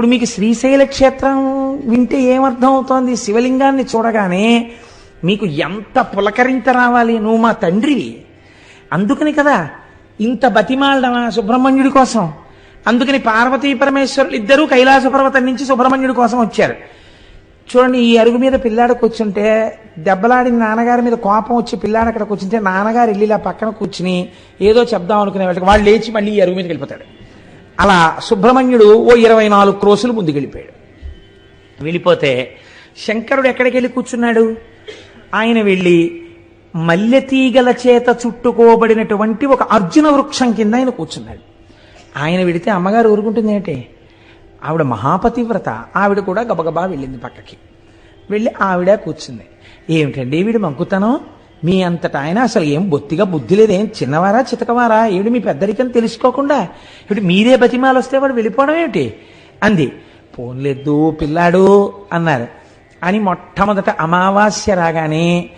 ఇప్పుడు మీకు శ్రీశైల క్షేత్రం వింటే ఏమర్థం అవుతోంది శివలింగాన్ని చూడగానే మీకు ఎంత పులకరింత రావాలి? నువ్వు మా తండ్రివి. అందుకని కదా ఇంత బతిమాలడమా సుబ్రహ్మణ్యుడి కోసం. అందుకని పార్వతీ పరమేశ్వరులు ఇద్దరూ కైలాస పర్వతం నుంచి సుబ్రహ్మణ్యుడి కోసం వచ్చారు. చూడండి ఈ అరుగు మీద పిల్లాడు కూర్చుంటే దెబ్బలాడిన నాన్నగారి మీద కోపం వచ్చి పిల్లాడు అక్కడ కూర్చుంటే నాన్నగారు వెళ్ళి ఇలా పక్కన కూర్చుని ఏదో చెప్దాం అనుకునే వాళ్ళకి వాళ్ళు లేచి మళ్ళీ ఈ అరుగు మీదకి వెళ్ళిపోతాడు. అలా సుబ్రహ్మణ్యుడు ఓ ఇరవై నాలుగు క్రోసులు ముందుకెళ్ళిపోయాడు. వెళ్ళిపోతే శంకరుడు ఎక్కడికి వెళ్ళి కూర్చున్నాడు? ఆయన వెళ్ళి మల్లెతీగల చేత చుట్టుకోబడినటువంటి ఒక అర్జున వృక్షం కింద ఆయన కూర్చున్నాడు. ఆయన వెడితే అమ్మగారు ఊరుకుంటుంది ఏంటి? ఆవిడ మహాపతివ్రత. ఆవిడ కూడా గబగబా వెళ్ళింది పక్కకి. వెళ్ళి ఆవిడ కూర్చుంది. ఏమిటండి వీడు మంకుతనం? మీ అంతటా ఆయన అసలు ఏం బొత్తిగా బుద్ధి లేదేం చిన్నవారా చితకవారా? ఏమిటి మీ పెద్దరికం తెలుసుకోకుండా? ఇప్పుడు మీరే బతిమాలు వస్తే వాడు వెళ్ళిపోవడం ఏమిటి? అంది. పోన్లేదు పిల్లాడు అన్నారు. అని మొట్టమొదట అమావాస్య రాగానే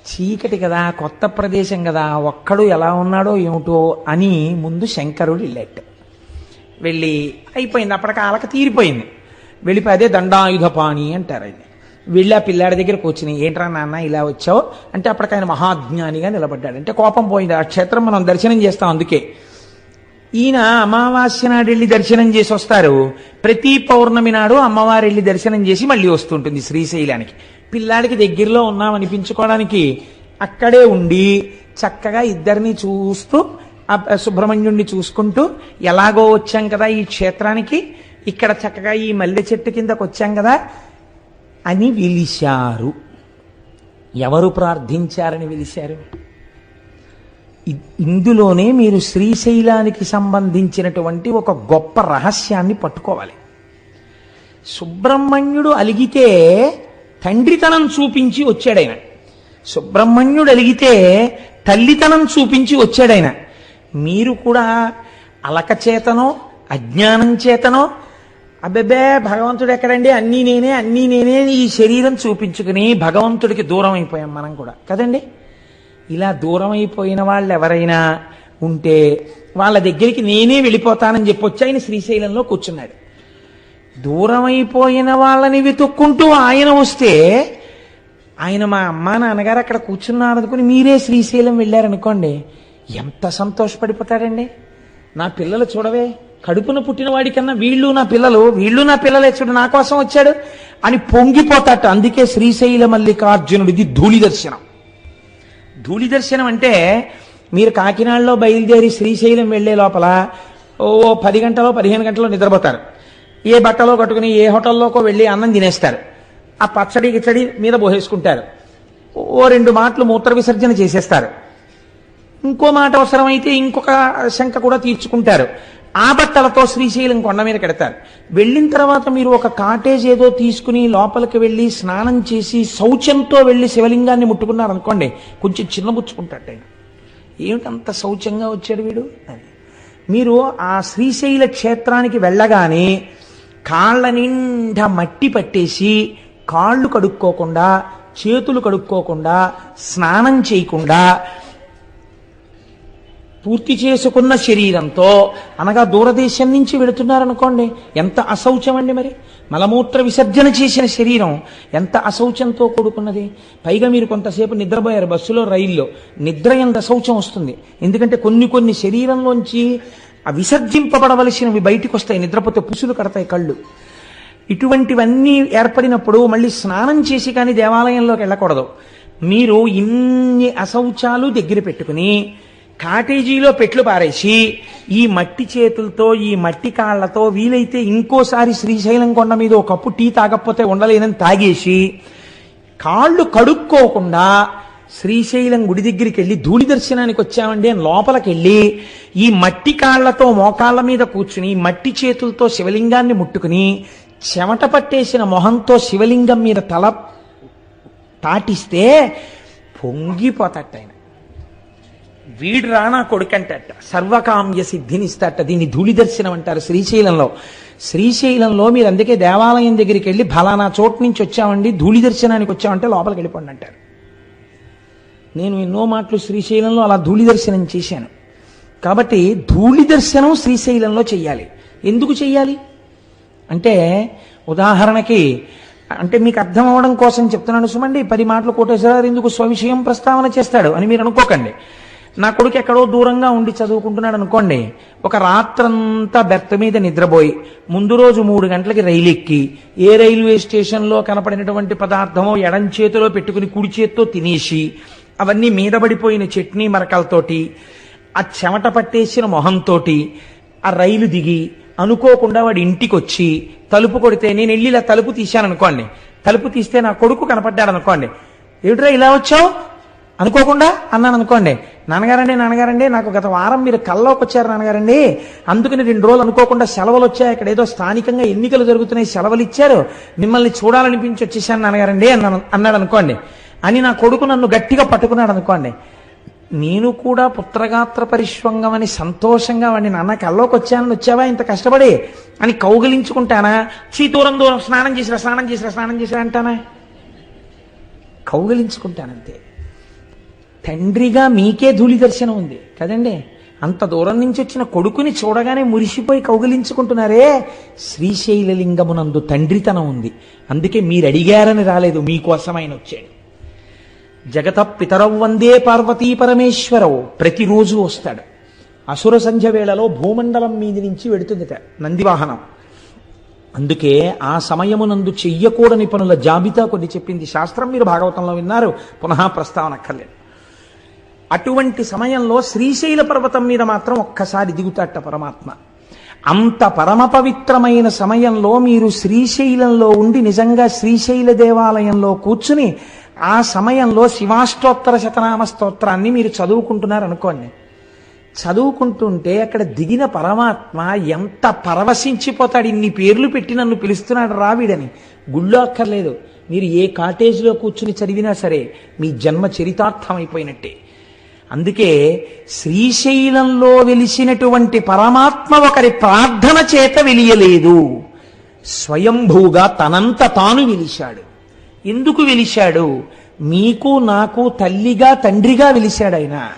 చీకటి కదా కొత్త ప్రదేశం కదా ఒక్కడు ఎలా ఉన్నాడో ఏమిటో అని ముందు శంకరుడు వెళ్ళాడు. వెళ్ళి అయిపోయింది అప్పటికి ఆలక తీరిపోయింది. వెళ్ళిపోయి అదే దండాయుధపాణి అంటారు ఆయన వెళ్ళి ఆ పిల్లాడి దగ్గర కూర్చుని ఏంట్రా నాన్న ఇలా వచ్చావు? అంటే అప్పటికి ఆయన మహాజ్ఞానిగా నిలబడ్డాడు. అంటే కోపం పోయింది. ఆ క్షేత్రం మనం దర్శనం చేస్తాం అందుకే. ఈయన అమావాస్య నాడు వెళ్ళి దర్శనం చేసి వస్తారు. ప్రతి పౌర్ణమి నాడు అమ్మవారు వెళ్ళి దర్శనం చేసి మళ్ళీ వస్తుంటుంది శ్రీశైలానికి. పిల్లాడికి దగ్గరలో ఉన్నాం అనిపించుకోవడానికి అక్కడే ఉండి చక్కగా ఇద్దరిని చూస్తూ ఆ సుబ్రహ్మణ్యుణ్ణి చూసుకుంటూ ఎలాగో వచ్చాం కదా ఈ క్షేత్రానికి. ఇక్కడ చక్కగా ఈ మల్లె చెట్టు కిందకు వచ్చాం కదా. అని పిలిచారు ఎవరు ప్రార్థించారని పిలిచారు ఇందులోనే మీరు శ్రీశైలానికి సంబంధించినటువంటి ఒక గొప్ప రహస్యాన్ని పట్టుకోవాలి. సుబ్రహ్మణ్యుడు అలిగితే తండ్రితనం చూపించి వచ్చాడైన. సుబ్రహ్మణ్యుడు అలిగితే తల్లితనం చూపించి వచ్చాడైన. మీరు కూడా అలక చేతనో అజ్ఞానం చేతనో అబ్బెబ్బే భగవంతుడు ఎక్కడండి? అన్నీ నేనే అన్నీ నేనే ఈ శరీరం చూపించుకుని భగవంతుడికి దూరం అయిపోయాం మనం కూడా. కదండి? ఇలా దూరం అయిపోయిన వాళ్ళు ఎవరైనా ఉంటే వాళ్ళ దగ్గరికి నేనే వెళ్ళిపోతానని చెప్పొచ్చు. ఆయన శ్రీశైలంలో కూర్చున్నాడు. దూరం అయిపోయిన వాళ్ళని వెతుక్కుంటూ ఆయన వస్తే ఆయన మా అమ్మ నాన్నగారు అక్కడ కూర్చున్నారు అనుకుని మీరే శ్రీశైలం వెళ్ళారనుకోండి ఎంత సంతోషపడిపోతాడండి నా పిల్లలు చూడవే. కడుపున పుట్టిన వాడికన్నా వీళ్ళు నా పిల్లలు వీళ్ళు నా పిల్లలే చూడు నా కోసం వచ్చాడు అని పొంగిపోతాట. అందుకే శ్రీశైల మల్లికార్జునుడిది ధూళి దర్శనం ధూళి దర్శనం అంటే మీరు కాకినాడలో బయలుదేరి శ్రీశైలం వెళ్ళే లోపల ఓ పది గంటలో పదిహేను గంటలో నిద్రపోతారు. ఏ బట్టలో కట్టుకుని ఏ హోటల్లోకో వెళ్ళి అన్నం తినేస్తారు. ఆ పచ్చడి గిచ్చడి మీద పోసేసుకుంటారు. ఓ రెండు మాటలు మూత్ర విసర్జన చేసేస్తారు. ఇంకో మాట అవసరమైతే ఇంకొక శంక కూడా తీర్చుకుంటారు. ఆ బట్టలతో శ్రీశైలం కొండ మీద కడతారు. వెళ్ళిన తర్వాత మీరు ఒక కాటేజ్ ఏదో తీసుకుని లోపలికి వెళ్ళి స్నానం చేసి శౌచంతో వెళ్ళి శివలింగాన్ని ముట్టుకున్నారు అనుకోండి కొంచెం చిన్నబుచ్చుకుంటాడు ఆయన ఏమిటంత శౌచంగా వచ్చాడు వీడు? అని మీరు ఆ శ్రీశైల క్షేత్రానికి వెళ్ళగానే కాళ్ళ నిండా మట్టి పట్టేసి కాళ్ళు కడుక్కోకుండా చేతులు కడుక్కోకుండా స్నానం చేయకుండా పూర్తి చేసుకున్న శరీరంతో అనగా దూరదేశం నుంచి వెళుతున్నారనుకోండి ఎంత అశౌచం అండి మరి? మలమూత్ర విసర్జన చేసిన శరీరం ఎంత అశౌచంతో కూడుకున్నది? పైగా మీరు కొంతసేపు నిద్రపోయారు బస్సులో రైల్లో. నిద్ర ఎంత అశౌచం వస్తుంది? ఎందుకంటే కొన్ని కొన్ని శరీరంలోంచి ఆ విసర్జింపబడవలసినవి బయటికి వస్తాయి నిద్రపోతే పుసులు కడతాయి కళ్ళు. ఇటువంటివన్నీ ఏర్పడినప్పుడు మళ్ళీ స్నానం చేసి కానీ దేవాలయంలోకి వెళ్ళకూడదు. మీరు ఇన్ని అశౌచాలు దగ్గర పెట్టుకుని కాటేజీలో పెట్లు పారేసి ఈ మట్టి చేతులతో ఈ మట్టి కాళ్ళతో వీలైతే ఇంకోసారి శ్రీశైలం కొండ మీద ఒక కప్పు టీ తాగకపోతే ఉండలేనని తాగేసి కాళ్ళు కడుక్కోకుండా శ్రీశైలం గుడి దగ్గరికి వెళ్ళి ధూళి దర్శనానికి వచ్చామండి అని లోపలికి వెళ్ళి ఈ మట్టి కాళ్ళతో మోకాళ్ళ మీద కూర్చుని మట్టి చేతులతో శివలింగాన్ని ముట్టుకుని చెమట పట్టేసిన మొహంతో శివలింగం మీద తల తాటిస్తే పొంగిపోతట ఆయన. వీడు రానా కొడుకంటట. సర్వకామ్య సిద్ధినిస్తట. దీన్ని ధూళి దర్శనం అంటారు శ్రీశైలంలో. శ్రీశైలంలో మీరు అందుకే దేవాలయం దగ్గరికి వెళ్ళి ఫలానా చోటు నుంచి వచ్చామండి ధూళి దర్శనానికి వచ్చామంటే లోపలికి వెళ్ళిపోండి అంటారు. నేను ఎన్నో మాటలు శ్రీశైలంలో అలా ధూళి దర్శనం చేశాను. కాబట్టి ధూళి దర్శనం శ్రీశైలంలో చెయ్యాలి. ఎందుకు చెయ్యాలి? అంటే ఉదాహరణకి అంటే మీకు అర్థం అవ్వడం కోసం చెప్తున్నాను. సుమండి పది మాటలు కోటేశ్వరరావు ఎందుకు స్వవిషయం ప్రస్తావన చేస్తాడు అని మీరు అనుకోకండి. నా కొడుకు ఎక్కడో దూరంగా ఉండి చదువుకుంటున్నాడు అనుకోండి ఒక రాత్రంతా బెర్త మీద నిద్రపోయి ముందు రోజు మూడు గంటలకి రైలు ఎక్కి ఏ రైల్వే స్టేషన్లో కనపడినటువంటి పదార్థమో ఎడం చేతిలో పెట్టుకుని కుడి చేత్తో తినేసి అవన్నీ మీద పడిపోయిన చట్నీ మరకలతోటి ఆ చెమట పట్టేసిన మొహంతోటి ఆ రైలు దిగి అనుకోకుండా వాడి ఇంటికి వచ్చి తలుపు కొడితే నేను వెళ్ళి ఇలా తలుపు తీశాను అనుకోండి తలుపు తీస్తే నా కొడుకు కనపడ్డాడు అనుకోండి ఏమిట్రా ఇలా వచ్చావు? అనుకోకుండా అన్నాను అనుకోండి నాన్నగారండి నాన్నగారండి నాకు గత వారం మీరు కల్లోకి వచ్చారు నాన్నగారండి. అందుకని రెండు రోజులు అనుకోకుండా సెలవులు వచ్చాయి. ఇక్కడ ఏదో స్థానికంగా ఎన్నికలు జరుగుతున్నాయి సెలవులు ఇచ్చారు. మిమ్మల్ని చూడాలనిపించి వచ్చేసాను నాన్నగారండి అన్నాను అన్నాడు అనుకోండి. అని నా కొడుకు నన్ను గట్టిగా పట్టుకున్నాడు అనుకోండి. నేను కూడా పుత్రగాత్ర పరిశ్వంగం అని సంతోషంగా వాడిని నాన్న కల్లోకి వచ్చానని వచ్చావా? ఇంత కష్టపడి అని కౌగిలించుకుంటానా? చీ దూరం దూరం స్నానం చేసిరా స్నానం చేసిరా స్నానం చేసిరా అంటానా? కౌగిలించుకుంటానంతే. తండ్రిగా మీకే ధూళి దర్శనం ఉంది. కదండి? అంత దూరం నుంచి వచ్చిన కొడుకుని చూడగానే మురిసిపోయి కౌగిలించుకుంటున్నారే. శ్రీశైలలింగమునందు తండ్రితనం ఉంది. అందుకే మీరు అడిగారని రాలేదు. మీకోసం ఆయన వచ్చాడు. జగత పితరవు వందే పార్వతీ పరమేశ్వరవు ప్రతిరోజు వస్తాడు. అసుర సంధ్య వేళలో భూమండలం మీది నుంచి వెడుతుందిట నందివాహనం. అందుకే ఆ సమయమునందు చెయ్యకూడని పనుల జాబితా కొన్ని చెప్పింది శాస్త్రం. మీరు భాగవతంలో విన్నారు. పునః ప్రస్తావన అక్కర్లేదు అటువంటి సమయంలో శ్రీశైల పర్వతం మీద మాత్రం ఒక్కసారి దిగుతాట పరమాత్మ. అంత పరమ పవిత్రమైన సమయంలో మీరు శ్రీశైలంలో ఉండి నిజంగా శ్రీశైల దేవాలయంలో కూర్చుని ఆ సమయంలో శివాష్టోత్తర శతనామ స్తోత్రాన్ని మీరు చదువుకుంటున్నారు అనుకోండి చదువుకుంటుంటే అక్కడ దిగిన పరమాత్మ ఎంత పరవశించిపోతాడు ఇన్ని పేర్లు పెట్టి నన్ను పిలుస్తున్నాడు రావిడని గుళ్ళో అక్కర్లేదు. మీరు ఏ కాటేజ్లో కూర్చుని చదివినా సరే మీ జన్మ చరితార్థమైపోయినట్టే. అందుకే శ్రీశైలంలో వెలిసినటువంటి పరమాత్మ ఒకరి ప్రార్థన చేత వెలియలేదు. స్వయంభూగా తనంత తాను వెలిశాడు. ఎందుకు వెలిశాడు? మీకు నాకు తల్లిగా తండ్రిగా వెలిశాడు ఆయన.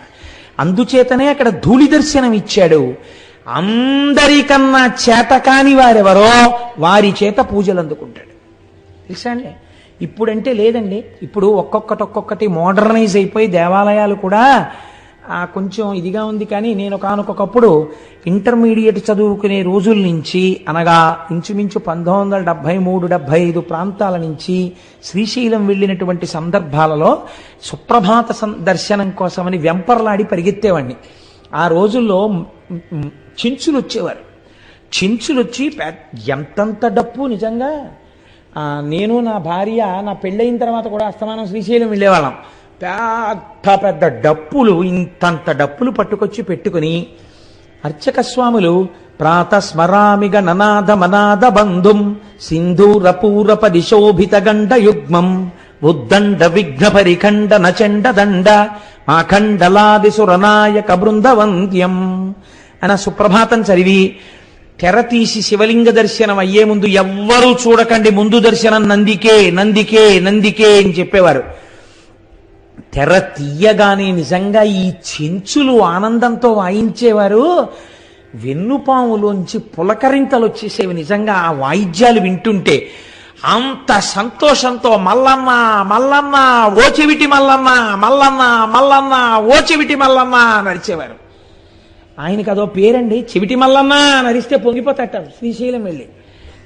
అందుచేతనే అక్కడ ధూళి దర్శనం ఇచ్చాడు. అందరికన్నా చేతకాని వారెవరో? వారి చేత పూజలు అందుకుంటాడు తెలుసా అండి? ఇప్పుడంటే లేదండి. ఇప్పుడు ఒక్కొక్కటి ఒక్కొక్కటి మోడర్నైజ్ అయిపోయి దేవాలయాలు కూడా కొంచెం ఇదిగా ఉంది కానీ నేను కానొకప్పుడు ఇంటర్మీడియట్ చదువుకునే రోజుల నుంచి అనగా ఇంచుమించు పంతొమ్మిది వందల డెబ్బై మూడు డెబ్బై ఐదు ప్రాంతాల నుంచి శ్రీశైలం వెళ్ళినటువంటి సందర్భాలలో సుప్రభాత దర్శనం కోసమని వెంపర్లాడి పరిగెత్తేవాడిని. ఆ రోజుల్లో చించులు వచ్చేవారు చించులు వచ్చి ఎంతంత డప్పు నిజంగా? నేను నా భార్య నా పెళ్ళయిన తర్వాత కూడా అస్తమానం శ్రీశైలం వెళ్ళేవాళ్ళం. పెద్ద పెద్ద డప్పులు ఇంతంత డప్పులు పట్టుకొచ్చి పెట్టుకుని అర్చక స్వాములు ప్రాత స్మరామిగ ననాద మనాద బంధుం సింధూర పూరప దిశోభిత గండ యుగ్మం ఉద్దండ విఘ్న పరిఖండ నచండ దండ మాఖండలాది సురనాయక బృందవంద్యం. అన సుప్రభాతం చదివి తెర తీసి శివలింగ దర్శనం అయ్యే ముందు ఎవ్వరూ చూడకండి. ముందు దర్శనం నందికే నందికే నందికే అని చెప్పేవారు. తెర తీయగానే నిజంగా ఈ చెంచులు ఆనందంతో వాయించేవారు. వెన్నుపాములోంచి పులకరింతలు వచ్చేసేవి నిజంగా ఆ వాయిద్యాలు వింటుంటే. అంత సంతోషంతో మల్లమ్మ మల్లన్న ఓ మల్లమ్మ మల్లన్న మల్లన్న మల్లన్న ఓ నడిచేవారు. ఆయనకి అదో పేరండి చెవిటి మల్లన్న నరిస్తే పొంగిపోతాట శ్రీశైలం వెళ్ళి.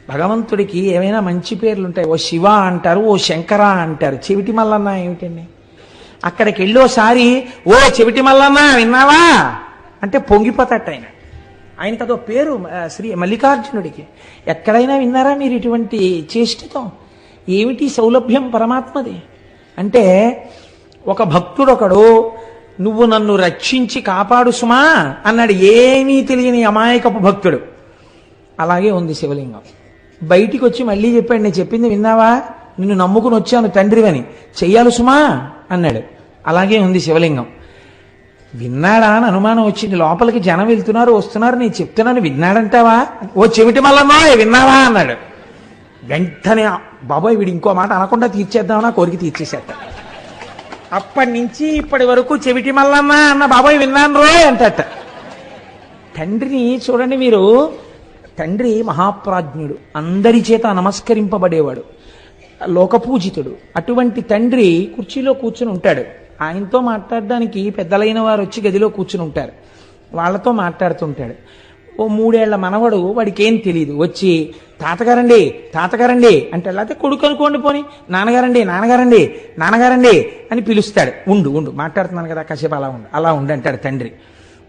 భగవంతుడికి ఏమైనా మంచి పేర్లు ఉంటాయి ఓ శివ అంటారు ఓ శంకర అంటారు. చెవిటి మల్లన్న ఏమిటండి? అక్కడికి వెళ్ళోసారి ఓ చెవిటి మల్లన్న విన్నావా? అంటే పొంగిపోతాట ఆయన. ఆయనకి అదో పేరు శ్రీ మల్లికార్జునుడికి. ఎక్కడైనా విన్నారా మీరు ఇటువంటి చేష్టతో? ఏమిటి సౌలభ్యం పరమాత్మది? అంటే ఒక భక్తుడు ఒకడు నువ్వు నన్ను రక్షించి కాపాడు సుమా అన్నాడు. ఏమీ తెలియని అమాయకపు భక్తుడు. అలాగే ఉంది శివలింగం. బయటికి వచ్చి మళ్ళీ చెప్పాడు నేను చెప్పింది విన్నావా? నిన్ను నమ్ముకుని వచ్చాను తండ్రివని. చెయ్యాలి సుమా అన్నాడు. అలాగే ఉంది శివలింగం. విన్నాడా అని అనుమానం వచ్చింది. లోపలికి జనం వెళ్తున్నారు వస్తున్నారు. నేను చెప్తున్నాను విన్నాడంటావా? ఓ చెవిటి మల్లమ్మా విన్నావా అన్నాడు. వెంటనే బాబాయ్ వీడు ఇంకో మాట అనకుండా తీర్చేద్దామన్నా కోరిక తీర్చేసేద్దాం అప్పటి నుంచి ఇప్పటి వరకు చెవిటి మల్లమ్మ అన్న బాబాయ్ విన్నాను రో అంటట. తండ్రిని చూడండి మీరు. తండ్రి మహాప్రాజ్ఞుడు. అందరి చేత నమస్కరింపబడేవాడు. లోకపూజితుడు. అటువంటి తండ్రి కుర్చీలో కూర్చుని ఉంటాడు. ఆయనతో మాట్లాడడానికి పెద్దలైన వారు వచ్చి గదిలో కూర్చుని ఉంటారు. వాళ్ళతో మాట్లాడుతుంటాడు. ఓ మూడేళ్ళ మనవడు వాడికి ఏం తెలియదు వచ్చి తాతగారండి తాతగారండి అంటే లేకపోతే కొడుకు అనుకోండి పోని. నాన్నగారండి నాన్నగారండి నాన్నగారండి అని పిలుస్తాడు. ఉండు ఉండు మాట్లాడుతున్నాను కదా కాసేపు అలా ఉండు అలా ఉండు అంటాడు తండ్రి.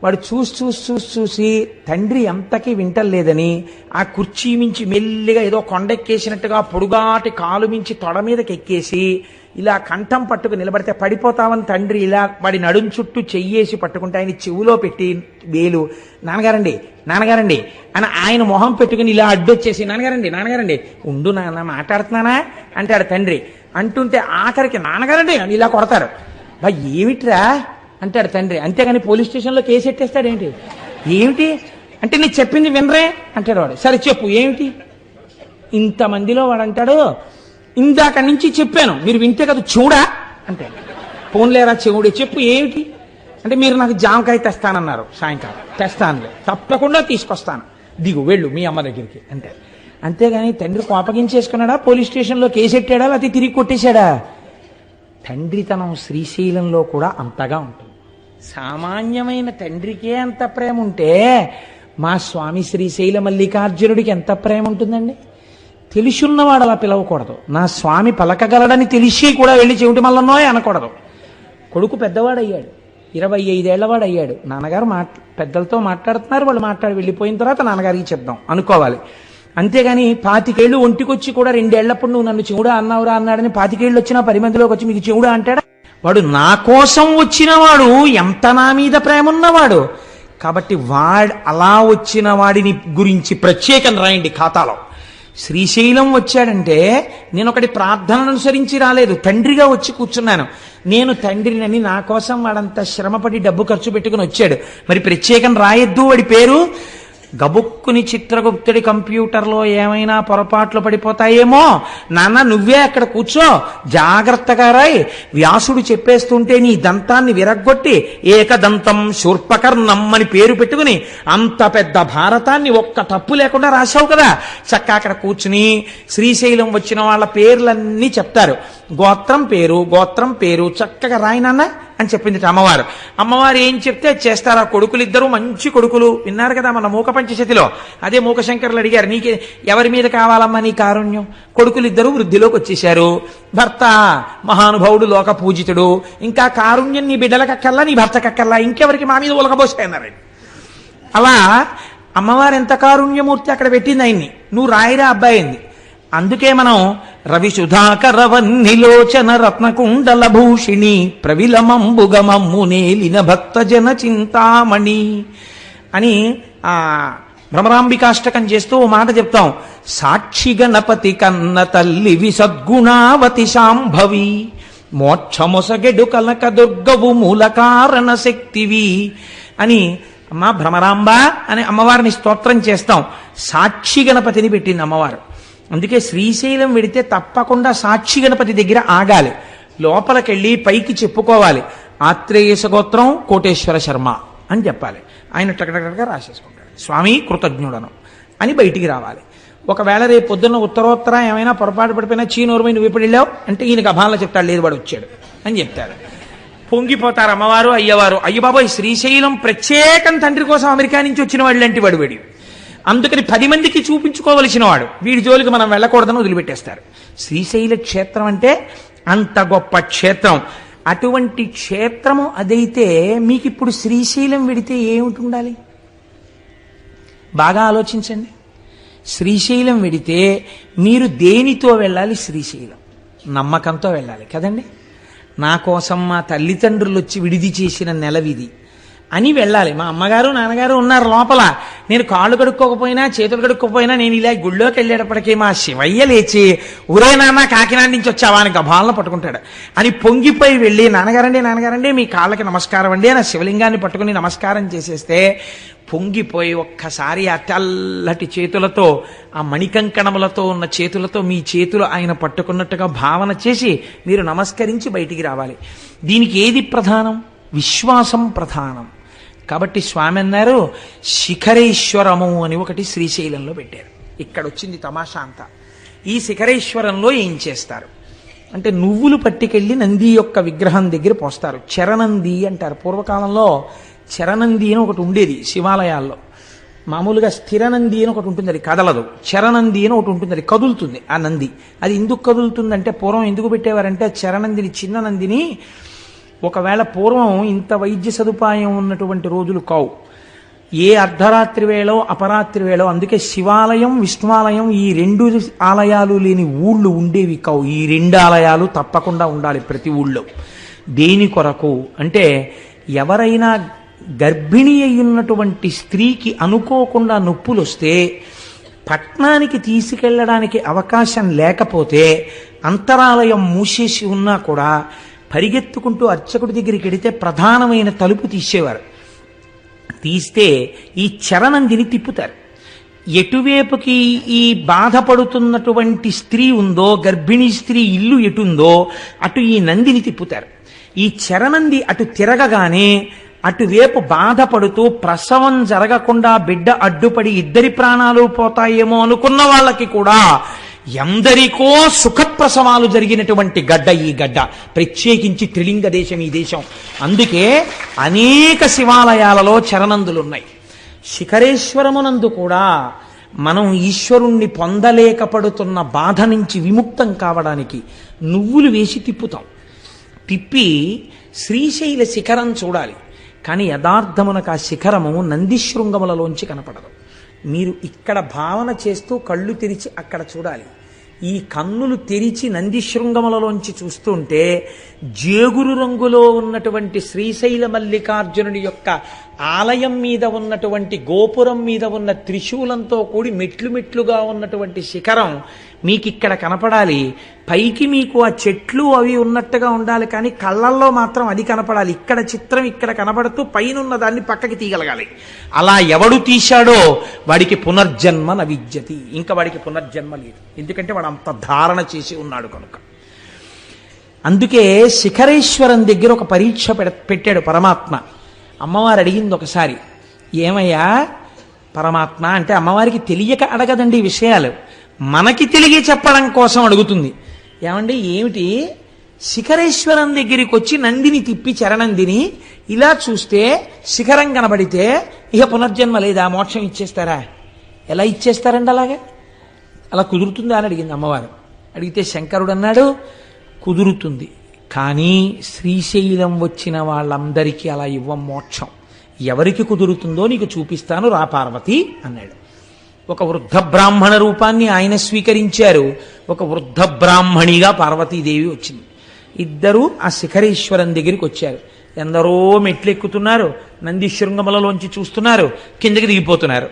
వాడు చూసి చూసి చూసి చూసి తండ్రి ఎంతకీ వింటలేదని ఆ కుర్చీ మించి మెల్లిగా ఏదో కొండెక్కేసినట్టుగా పొడుగాటి కాలు మించి తొడ మీదకి ఎక్కేసి ఇలా కంఠం పట్టుకు నిలబడితే పడిపోతామని తండ్రి ఇలా వాడి నడుం చుట్టూ చెయ్యేసి పట్టుకుంటే ఆయన చెవులో పెట్టి వేలు నాన్నగారండి నాన్నగారండి అని ఆయన మొహం పెట్టుకుని ఇలా అడ్డొచ్చేసి నాన్నగారండి నాన్నగారండి ఉండు నాన్న మాట్లాడుతున్నానా? అంటాడు తండ్రి. అంటుంటే ఆఖరికి నాన్నగారండి అని ఇలా కొడతారు. బా ఏమిట్రా? అంటాడు తండ్రి. అంతేగాని పోలీస్ స్టేషన్లో కేసు ఎట్టేస్తాడు ఏంటి ఏమిటి? అంటే నీ చెప్పింది వినరే? అంటాడు వాడు. సరే చెప్పు ఏమిటి? ఇంతమందిలో వాడు అంటాడు ఇందాక నుంచి చెప్పాను మీరు వింటే కదా చూడా? అంటే పోన్లేరా చెవుడే చెప్పు ఏమిటి? అంటే మీరు నాకు జామకాయ తెస్తానన్నారు సాయంకాలం. తెస్తానులే. తప్పకుండా తీసుకొస్తాను. దిగు వెళ్ళు మీ అమ్మ దగ్గరికి అంటే అంతేగాని తండ్రి కోపగించేసుకున్నాడా? పోలీస్ స్టేషన్లో కేసు ఎట్టాడా? లేకపోతే తిరిగి కొట్టేశాడా? తండ్రితనం శ్రీశైలంలో కూడా అంతగా ఉంటుంది. సామాన్యమైన తండ్రికే అంత ప్రేమ ఉంటే మా స్వామి శ్రీశైల మల్లికార్జునుడికి ఎంత ప్రేమ ఉంటుందండి? తెలుసున్నవాడు అలా పిలవకూడదు. నా స్వామి పలకగలడని తెలిసి కూడా వెళ్ళి చెవిటి మల్లన్నోయ్ అనకూడదు. కొడుకు పెద్దవాడయ్యాడు. ఇరవై ఐదేళ్ళవాడు అయ్యాడు. నాన్నగారు మాట్ పెద్దలతో మాట్లాడుతున్నారు. వాళ్ళు మాట్లాడి వెళ్ళిపోయిన తర్వాత నాన్నగారికి చెప్దాం. అనుకోవాలి. అంతేగాని పాతికేళ్ళు ఒంటికొచ్చి కూడా రెండేళ్ళప్పుడు నువ్వు నన్ను చెవుడా అన్నావురా అన్నాడని పాతికేళ్ళు వచ్చినా పది మందిలోకి వచ్చి మీకు చెవుడా అంటాడా? వాడు నా కోసం వచ్చినవాడు ఎంత నా మీద ప్రేమ ఉన్నవాడు కాబట్టి వాడు అలా వచ్చిన వాడిని గురించి ప్రత్యేకం రాయండి ఖాతాలో. శ్రీశైలం వచ్చాడంటే నేను ఒకటి ప్రార్థనను అనుసరించి రాలేదు తండ్రిగా వచ్చి కూర్చున్నాను. నేను తండ్రినని నా కోసం వాడంత శ్రమపడి డబ్బు ఖర్చు పెట్టుకుని వచ్చాడు. మరి ప్రత్యేకం రాయొద్దు వాడి పేరు? గబుక్కుని చిత్రగుప్తుడి కంప్యూటర్లో ఏమైనా పొరపాట్లు పడిపోతాయేమో? నాన్న నువ్వే అక్కడ కూర్చో. జాగ్రత్తగా రాయ్. వ్యాసుడు చెప్పేస్తుంటే నీ దంతాన్ని విరగ్గొట్టి ఏకదంతం శూర్పకర్ణం అని పేరు పెట్టుకుని అంత పెద్ద భారతాన్ని ఒక్క తప్పు లేకుండా రాశావు కదా. చక్క అక్కడ కూర్చుని శ్రీశైలం వచ్చిన వాళ్ళ పేర్లన్నీ చెప్తారు. గోత్రం పేరు గోత్రం పేరు చక్కగా రాయి నాన్న. అని చెప్పింది అమ్మవారు. అమ్మవారు ఏం చెప్తే చేస్తారా చేస్తారు? ఆ కొడుకులు ఇద్దరు మంచి కొడుకులు. విన్నారు కదా మన మూక పంచశతిలో. అదే మూకశంకర్లు అడిగారు నీకే ఎవరి మీద కావాలమ్మా నీ కారుణ్యం? కొడుకులు ఇద్దరు వృద్ధిలోకి వచ్చేశారు. భర్త మహానుభావుడు లోక పూజితుడు ఇంకా కారుణ్యం నీ బిడ్డలకక్కల్లా నీ భర్తకక్కల్లా ఇంకెవరికి మా మీద ఉలకబోసాయన్నారు అలా అమ్మవారు ఎంత కారుణ్యమూర్తి అక్కడ పెట్టింది ఆయన్ని. నువ్వు రాయిరా అబ్బాయింది అందుకే మనం రవి సుధాకర రత్నకుండల భూషిణి ప్రవిలమంబుగమమ్ము నేలిన చింతామణి అని ఆ భ్రమరాంబికాష్టకం చేస్తూ ఓ మాట చెప్తాం. సాక్షి గణపతి కన్న తల్లి విసద్గుణావతి శాంభవి మోక్షమొసగెడు కలక దుర్గవు మూల కారణ శక్తివి అని అమ్మ భ్రమరాంబ అని అమ్మవారిని స్తోత్రం చేస్తాం. సాక్షి గణపతిని పెట్టింది అమ్మవారు. అందుకే శ్రీశైలం వెడితే తప్పకుండా సాక్షి గణపతి దగ్గర ఆగాలి. లోపలికెళ్ళి పైకి చెప్పుకోవాలి. ఆత్రేయస గోత్రం కోటేశ్వర శర్మ అని చెప్పాలి. ఆయన టకటకగా రాసేసుకుంటాడు. స్వామి కృతజ్ఞుడను అని బయటికి రావాలి. ఒకవేళ రేపు పొద్దున్న ఉత్తరోత్తర ఏమైనా పొరపాటు పడిపోయినా చీనూరుమై నువ్వు ఇప్పుడు వెళ్ళావు? అంటే ఈయనకి అభాన్లో చెప్తాడు లేదు వాడు వచ్చాడు అని చెప్తాడు. పొంగిపోతారు అమ్మవారు అయ్యవారు. అయ్య బాబోయ్ శ్రీశైలం ప్రత్యేకం తండ్రి కోసం అమెరికా నుంచి వచ్చిన వాళ్ళంటి లాంటి వాడు వేడి. అందుకని పది మందికి చూపించుకోవలసిన వాడు వీడి జోలికి మనం వెళ్ళకూడదని వదిలిపెట్టేస్తారు. శ్రీశైల క్షేత్రం అంటే అంత గొప్ప క్షేత్రం. అటువంటి క్షేత్రము అదైతే మీకు ఇప్పుడు శ్రీశైలం వెడితే ఏమిటి ఉండాలి బాగా ఆలోచించండి. శ్రీశైలం వెడితే మీరు దేనితో వెళ్ళాలి? శ్రీశైలం. నమ్మకంతో వెళ్ళాలి. కదండి? నా కోసం మా తల్లిదండ్రులు వచ్చి విడిది చేసిన నెలవిది. అని వెళ్ళాలి. మా అమ్మగారు నాన్నగారు ఉన్నారు లోపల. నేను కాళ్ళు కడుక్కోకపోయినా చేతులు కడుక్కోపోయినా నేను ఇలా గుళ్ళోకి వెళ్ళేటప్పటికీ మా శివయ్య లేచి ఉరే నాన్న కాకినాడ నుంచి వచ్చావా? అని గభాలను పట్టుకుంటాడు. అని పొంగిపోయి వెళ్ళి నాన్నగారండి నాన్నగారండి మీ కాళ్ళకి నమస్కారం అండి అని ఆ శివలింగాన్ని పట్టుకుని నమస్కారం చేసేస్తే పొంగిపోయి ఒక్కసారి ఆ తెల్లటి చేతులతో ఆ మణికంకణములతో ఉన్న చేతులతో మీ చేతులు ఆయన పట్టుకున్నట్టుగా భావన చేసి మీరు నమస్కరించి బయటికి రావాలి. దీనికి ఏది ప్రధానం? విశ్వాసం ప్రధానం. కాబట్టి స్వామి అన్నారు శిఖరేశ్వరము అని ఒకటి శ్రీశైలంలో పెట్టారు. ఇక్కడ వచ్చింది తమాషా అంతా. ఈ శిఖరేశ్వరంలో ఏం చేస్తారు? అంటే నువ్వులు పట్టుకెళ్ళి నంది యొక్క విగ్రహం దగ్గర పోస్తారు. చరణంది అంటారు. పూర్వకాలంలో చరణంది అని ఒకటి ఉండేది శివాలయాల్లో. మామూలుగా స్థిరనంది అని ఒకటి ఉంటుంది అది కదలదు. చరణంది అని ఒకటి ఉంటుంది అది కదులుతుంది ఆ నంది. అది ఎందుకు కదులుతుంది అంటే పూర్వం ఎందుకు పెట్టేవారంటే చరణందిని చిన్న నందిని ఒకవేళ పూర్వం ఇంత వైద్య సదుపాయం ఉన్నటువంటి రోజులు కావు. ఏ అర్ధరాత్రి వేళో అపరాత్రి వేళో అందుకే శివాలయం విష్ణువాలయం ఈ రెండు ఆలయాలు లేని ఊళ్ళు ఉండేవి కావు. ఈ రెండు ఆలయాలు తప్పకుండా ఉండాలి ప్రతి ఊళ్ళో. దేని కొరకు? అంటే ఎవరైనా గర్భిణి అయ్యున్నటువంటి స్త్రీకి అనుకోకుండా నొప్పులు వస్తే పట్నానికి తీసుకెళ్ళడానికి అవకాశం లేకపోతే అంతరాలయం మూసేసి ఉన్నా కూడా పరిగెత్తుకుంటూ అర్చకుడి దగ్గరికి వెడితే ప్రధానమైన తలుపు తీసేవారు. తీస్తే ఈ చరణందిని తిప్పుతారు. ఎటువైపుకి ఈ బాధపడుతున్నటువంటి స్త్రీ ఉందో గర్భిణీ స్త్రీ ఇల్లు ఎటుందో అటు ఈ నందిని తిప్పుతారు. ఈ చరణంది అటు తిరగగానే అటువైపు బాధపడుతూ ప్రసవం జరగకుండా బిడ్డ అడ్డుపడి ఇద్దరి ప్రాణాలు పోతాయేమో అనుకున్న వాళ్ళకి కూడా ఎందరికో సుఖప్రసవాలు జరిగినటువంటి గడ్డ ఈ గడ్డ. ప్రత్యేకించి త్రిలింగ దేశం ఈ దేశం. అందుకే అనేక శివాలయాలలో చరణందులున్నాయి. శిఖరేశ్వరమునందు కూడా మనం ఈశ్వరుణ్ణి పొందలేకపడుతున్న బాధ నుంచి విముక్తం కావడానికి నువ్వులు వేసి తిప్పుతాం. తిప్పి శ్రీశైల శిఖరం చూడాలి. కానీ యథార్థమునకు ఆ శిఖరము నందిశృంగములలోంచి కనపడదు. మీరు ఇక్కడ భావన చేస్తూ కళ్ళు తెరిచి అక్కడ చూడాలి. ఈ కన్నులు తెరిచి నందిశృంగములలోంచి చూస్తుంటే జేగురు రంగులో ఉన్నటువంటి శ్రీశైల మల్లికార్జునుడి యొక్క ఆలయం మీద ఉన్నటువంటి గోపురం మీద ఉన్న త్రిశూలంతో కూడి మెట్లు మెట్లుగా ఉన్నటువంటి శిఖరం మీకు ఇక్కడ కనపడాలి? పైకి మీకు ఆ చెట్లు అవి ఉన్నట్టుగా ఉండాలి కానీ కళ్ళల్లో మాత్రం అది కనపడాలి. ఇక్కడ చిత్రం ఇక్కడ కనపడుతూ పైన ఉన్న దాన్ని పక్కకి తీయగలగాలి. అలా ఎవడు తీశాడో వాడికి పునర్జన్మ నవిద్యతి. ఇంకా వాడికి పునర్జన్మ లేదు. ఎందుకంటే వాడు అంత ధారణ చేసి ఉన్నాడు కనుక. అందుకే శిఖరేశ్వరం దగ్గర ఒక పరీక్ష పెడ- పెట్టాడు పరమాత్మ. అమ్మవారు అడిగింది ఒకసారి ఏమయ్యా పరమాత్మ? అంటే అమ్మవారికి తెలియక అడగదండి ఈ విషయాలు. మనకి తెలియ చెప్పడం కోసం అడుగుతుంది. ఏమండి ఏమిటి? శిఖరేశ్వరం దగ్గరికి వచ్చి నందిని తిప్పి చరణందిని ఇలా చూస్తే శిఖరం కనబడితే ఇక పునర్జన్మ లేదా మోక్షం ఇచ్చేస్తారా? ఎలా ఇచ్చేస్తారండి అలాగే? అలా కుదురుతుందా అని అడిగింది అమ్మవారు. అడిగితే శంకరుడు అన్నాడు కుదురుతుంది. కానీ శ్రీశైలం వచ్చిన వాళ్ళందరికీ అలా ఇవ్వం మోక్షం. ఎవరికి కుదురుతుందో నీకు చూపిస్తాను రా పార్వతి అన్నాడు. ఒక వృద్ధ బ్రాహ్మణ రూపాన్ని ఆయన స్వీకరించారు. ఒక వృద్ధ బ్రాహ్మణిగా పార్వతీదేవి వచ్చింది. ఇద్దరూ ఆ శిఖరేశ్వరం దగ్గరికి వచ్చారు. ఎందరో మెట్లు ఎక్కుతున్నారు. నంది శృంగములలోంచి చూస్తున్నారు. కిందకి దిగిపోతున్నారు.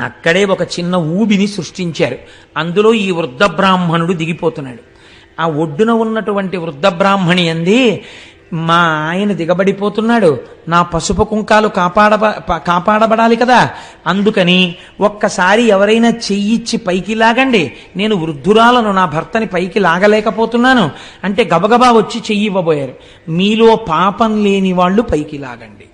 అక్కడే ఒక చిన్న ఊబిని సృష్టించారు. అందులో ఈ వృద్ధ బ్రాహ్మణుడు దిగిపోతున్నాడు. ఆ ఒడ్డున ఉన్నటువంటి వృద్ధ బ్రాహ్మణి అంది మా ఆయన దిగబడిపోతున్నాడు. నా పసుపు కుంకాలు కాపాడ కాపాడబడాలి కదా. అందుకని ఒక్కసారి ఎవరైనా చెయ్యిచ్చి పైకి లాగండి. నేను వృద్ధురాలను నా భర్తని పైకి లాగలేకపోతున్నాను. అంటే గబగబా వచ్చి చెయ్యి ఇవ్వబోయారు. మీలో పాపం లేని వాళ్ళు పైకి లాగండి.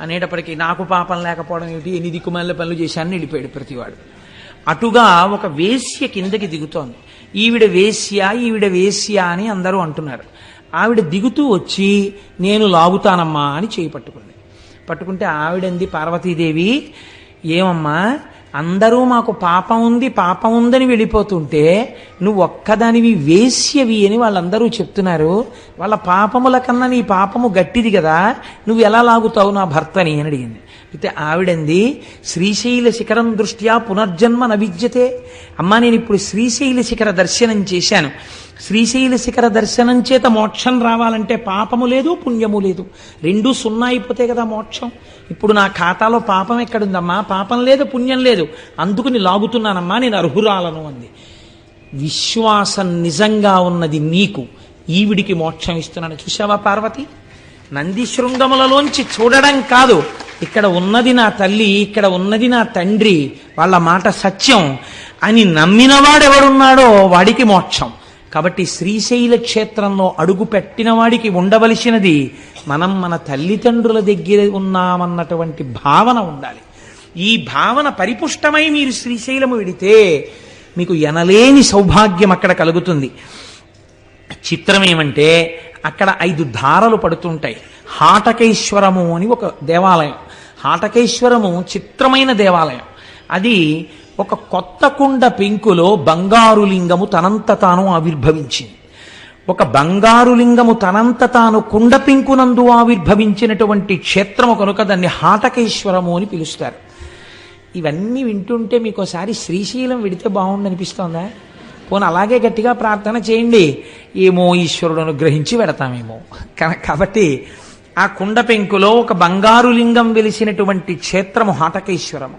అనేటప్పటికీ నాకు పాపం లేకపోవడం ఏమిటి? ఎన్ని దిక్కుమాల పనులు చేశాను వెళ్ళిపోయాడు ప్రతివాడు. అటుగా ఒక వేశ్య కిందకి దిగుతోంది. ఈవిడ వేశ్య ఈవిడ వేశ్య అని అందరూ అంటున్నారు. ఆవిడ దిగుతూ వచ్చి నేను లాగుతానమ్మా అని చేయి పట్టుకుంది. పట్టుకుంటే ఆవిడంది పార్వతీదేవి ఏమమ్మా అందరూ మాకు పాపం ఉంది పాపం ఉందని వెళ్ళిపోతుంటే నువ్వు ఒక్కదానివి వేశ్యవి అని వాళ్ళందరూ చెప్తున్నారు. వాళ్ళ పాపముల కన్నా నీ పాపము గట్టిది కదా నువ్వు ఎలా లాగుతావు నా భర్తని అని అడిగింది. అయితే ఆవిడంది శ్రీశైల శిఖరం దృష్ట్యా పునర్జన్మ నవిద్యతే అమ్మా నేను ఇప్పుడు శ్రీశైల శిఖర దర్శనం చేశాను. శ్రీశైల శిఖర దర్శనం చేత మోక్షం రావాలంటే పాపము లేదు పుణ్యము లేదు. రెండు సున్నా అయిపోతే కదా మోక్షం. ఇప్పుడు నా ఖాతాలో పాపం ఎక్కడుందమ్మా? పాపం లేదు పుణ్యం లేదు. అందుకుని లాగుతున్నానమ్మా నేను అర్హురాలను అంది. విశ్వాసం నిజంగా ఉన్నది నీకు. ఈవిడికి మోక్షం ఇస్తున్నాను. చూసావా పార్వతి? నంది శృంగములలోంచి చూడడం కాదు. ఇక్కడ ఉన్నది నా తల్లి ఇక్కడ ఉన్నది నా తండ్రి. వాళ్ళ మాట సత్యం అని నమ్మినవాడెవడున్నాడో వాడికి మోక్షం. కాబట్టి శ్రీశైల క్షేత్రంలో అడుగు పెట్టిన వాడికి ఉండవలసినది మనం మన తల్లిదండ్రుల దగ్గర ఉన్నామన్నటువంటి భావన ఉండాలి. ఈ భావన పరిపుష్టమై మీరు శ్రీశైలము వెడితే మీకు ఎనలేని సౌభాగ్యం అక్కడ కలుగుతుంది. చిత్రం ఏమంటే అక్కడ ఐదు ధారలు పడుతుంటాయి. హాటకేశ్వరము అని ఒక దేవాలయం. హాటకేశ్వరము చిత్రమైన దేవాలయం. అది ఒక కొత్త కుండ పెంకులో బంగారు లింగము తనంత తాను ఆవిర్భవించింది. ఒక బంగారు లింగము తనంత తాను కుండ పెంకునందు ఆవిర్భవించినటువంటి క్షేత్రము కనుక దాన్ని హాటకేశ్వరము అని పిలుస్తారు. ఇవన్నీ వింటుంటే మీకు ఒకసారి శ్రీశైలం విడితే బాగుండు అనిపిస్తోందా పోనీ అలాగే గట్టిగా ప్రార్థన చేయండి. ఏమో ఈశ్వరుడు అనుగ్రహించి పెడతామేమో. కాబట్టి ఆ కుండ పెంకులో ఒక బంగారు లింగం వెలిసినటువంటి క్షేత్రము హాటకేశ్వరము